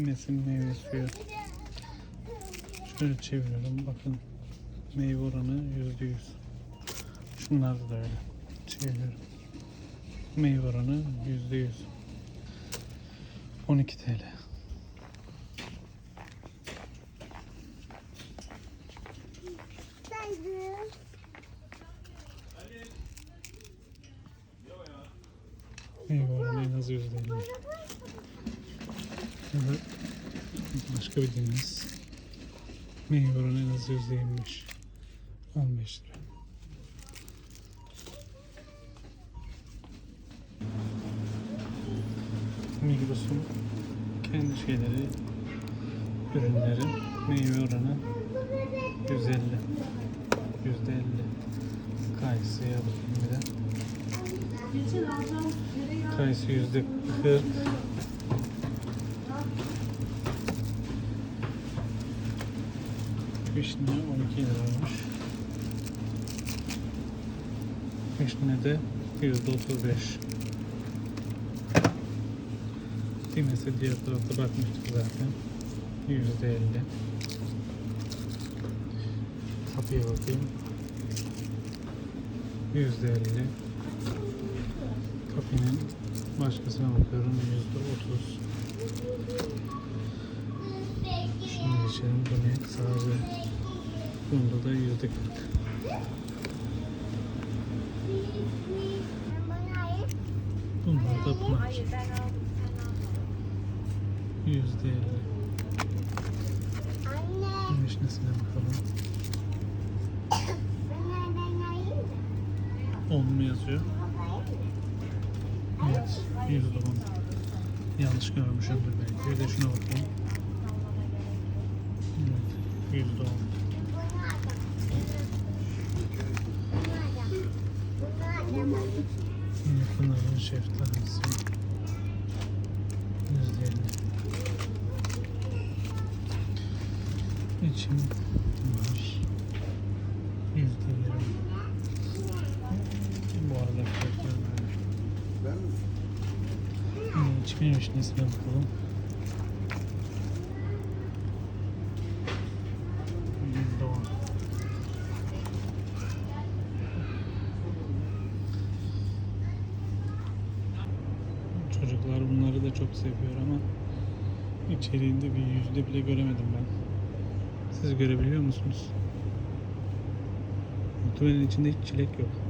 Dimesin meyve suyu. Şöyle çeviriyorum bakın. Meyve oranı yüzde yüz. Şunlar da öyle. Çeviriyorum. Meyve oranı yüzde yüz. 12 TL. Meyve oranı en az yüzde elli. Ya da başka bir deniz. Meyve oranı en az yüzde yirmi beş. 15 lira. Migros'un kendi şeyleri, ürünleri, meyve oranı 150. Yüzde 50. Kayısıya bakayım bir de. Kayısı yüzde 40. Vişne 12 liraymış. Vişne de yüzde 35. Dimesi diğer tarafta bakmıştık zaten. Yüzde 50. Kapıya bakayım. Yüzde 50. Kapının başkasına bakıyorum. Yüzde 30. Şimdi geçelim. Bu ne? Sadece bunda da yüzde 40. Bunlar da almadın. Yüzde 50. Anne, Vişnesine bakalım. 10 mu yazıyor? Evet. Yüzde 10. Yanlış görmüşümdür belki. Bir de şuna bakayım. Evet. Yüzde 10. Yüzde 50. İçim var. Yüzde 20. Bu arada fiyatlar böyle. Ben mi? Hmm, İçmeyin vişnesine bakalım. Yüzde 10. Çocuklar bunları da çok seviyor ama içeriğinde bir yüzde bile göremedim ben. Siz görebiliyor musunuz? Muhtemelen içinde hiç çilek yok.